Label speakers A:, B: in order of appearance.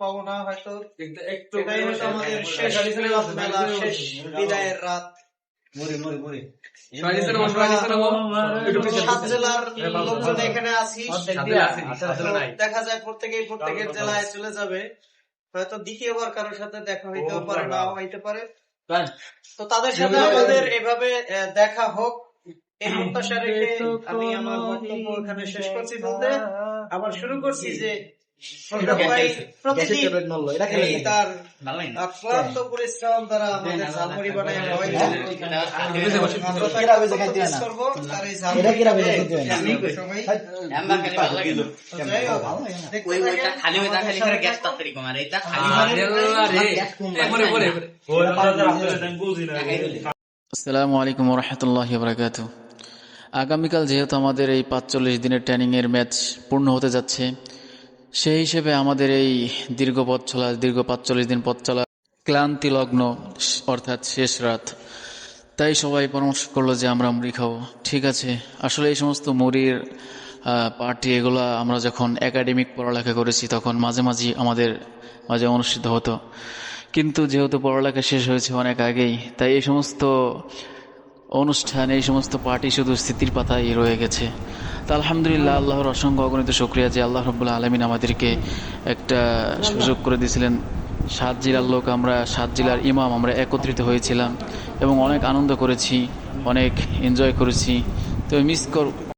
A: পাবো না হয়তো এটাই আমাদের শেষ শেষ বিদায়ের রাত। দেখা যায় প্রত্যেকেই প্রত্যেকের জেলায় চলে যাবে। হয়তো দ্বিতীয়বার কারোর সাথে দেখা হইতেও পারে নাও হইতে পারে। তো তাদের সাথে আমাদের এভাবে দেখা হোক। এই প্রত্যাশা রেখে আমি আমার বক্তব্য এখানে শেষ করছি বলতে আবার শুরু করছি যে পরিশ্রম দ্বারা আমাদের ঝালমুড়ি বানায়।
B: আসসালামু আলাইকুম রহমতুল্লাহ বরাকাতু আগামীকাল যেহেতু আমাদের এই পাঁচচল্লিশ দিনের ট্রেনিংয়ের ম্যাচ পূর্ণ হতে যাচ্ছে সেই হিসেবে আমাদের এই দীর্ঘ পথ চলা, দীর্ঘ পাঁচচল্লিশ দিন পথ চলা ক্লান্তি লগ্ন, অর্থাৎ শেষ রাত। তাই সবাই পরামর্শ করল যে আমরা মুড়ি খাব। ঠিক আছে, আসলে এই সমস্ত মুড়ির পার্টি এগুলো আমরা যখন একাডেমিক পড়ালেখা করেছি তখন মাঝে মাঝে আমাদের মাঝে অনুষ্ঠিত হতো। কিন্তু যেহেতু পড়ালেখা শেষ হয়েছে অনেক আগেই, তাই এই সমস্ত অনুষ্ঠান, এই সমস্ত পার্টি শুধু স্মৃতির পাতায় রয়ে গেছে। আলহামদুলিল্লাহ, আল্লাহর অসংখ্য অগণিত শুক্রিয়া যে আল্লাহ রব্বুল্লাহ আলমিন আমাদেরকে একটা সুযোগ করে দিয়েছিলেন সাত জেলার লোক আমরা, সাত জেলার ইমাম আমরা একত্রিত হয়েছিলাম এবং অনেক আনন্দ করেছি, অনেক এনজয় করেছি। তো মিস কর